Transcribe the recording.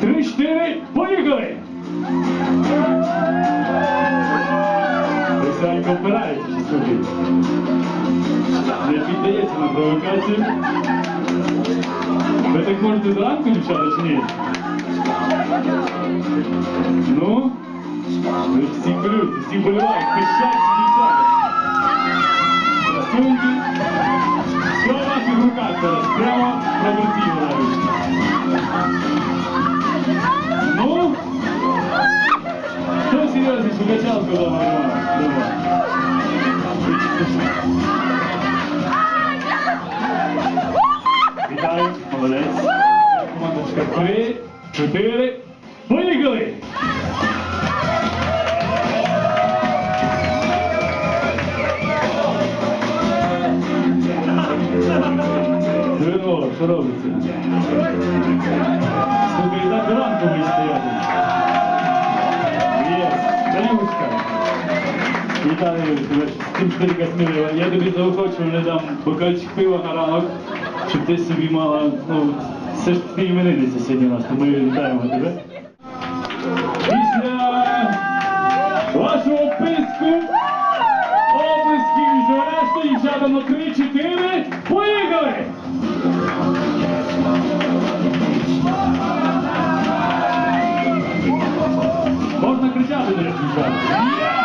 Три, чотири, поїхали! Присянько впирається, чи. Не піддається на провокацію. Ви так можете зранку, дівчата, чи ні? Ну? Всі хвилюються, всі болівають, пищать дівчата. серйозніше качалку дома немає? Дома. Вітаю, молодець. Командочка, три, чотири, поїхали! Здорово, що робиться? Вітаю з цим старикасміла. Я тобі заохочу, не дам бокальчик пива на ранок, щоб ти собі мала. Ну, все ж ти іменинниця сьогодні у нас, то ми вітаємо тебе. Після вашого писку облисків і решта дівчата на 3-4. Поїхали! Можна кричати, до речі, дівчата.